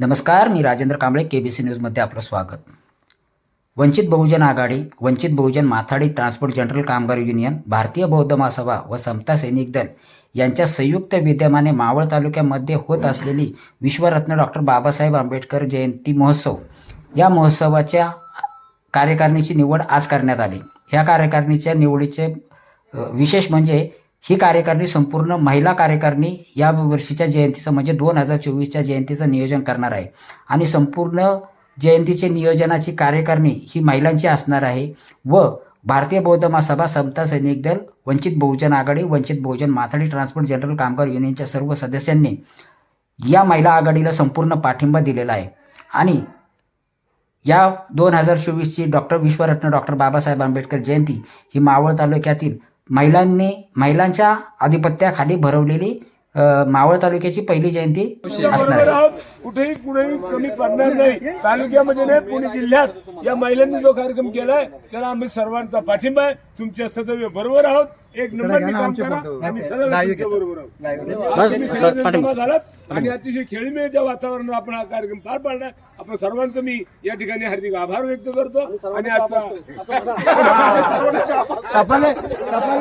नमस्कार मी Rajendra Kamble K B C न्यूजमध्ये आपलं स्वागत. Vanchit Bahujan Aghadi Vanchit Bahujan Mathadi Transport General Kamgar Union Bharatiya Bauddha Mahasabha व समता सैनिक दल यांच्या संयुक्त विद्यमाने मावळ तालुक्यामध्ये होत असलेली विश्वरत्न डॉक्टर बाबासाहेब आंबेडकर जयंती महोत्सव या महोत्सवाच्या कार्यकारिणीची निवड आज करण्यात आली. ह्या कार्यकारिणीच्या निवडीचे विशेष म्हणजे ही कार्यकारिणी संपूर्ण महिला कार्यकारिणी या वर्षीच्या जयंतीचं म्हणजे दोन हजार चोवीसच्या जयंतीचं नियोजन करणार आहे. आणि संपूर्ण जयंतीचे नियोजनाची कार्यकारिणी ही महिलांची असणार आहे व भारतीय बौद्ध महासभा समता सैनिक दल वंचित बहुजन आघाडी वंचित बहुजन माथाडी ट्रान्सपोर्ट जनरल कामगार युनियनच्या सर्व सदस्यांनी या महिला आघाडीला संपूर्ण पाठिंबा दिलेला आहे. आणि या दोन हजार चोवीसची डॉक्टर विश्वरत्न डॉक्टर बाबासाहेब आंबेडकर जयंती ही मावळ तालुक्यातील महिलांनी महिलांच्या आधिपत्याखाली भरवलेली मावळ तालुक्याची पहिली जयंती असणार बरोबर आहे. आहोत कुठेही कुठेही कमी पडणार नाही. तालुक्यामध्ये नाही पुणे जिल्ह्यात या महिलांनी जो कार्यक्रम केलाय त्याला आम्ही सर्वांचा पाठिंबा आहे. तुमच्या सदैव बरोबर आहोत. एक नंबर काम करा. आम्ही सदैव बरोबर आहोत. झालात आणि अतिशय खेळीमेळीच्या वातावरणात आपण हा कार्यक्रम पार पाडलाय आपण सर्वांचं मी या ठिकाणी हार्दिक आभार व्यक्त करतो. आणि आजचा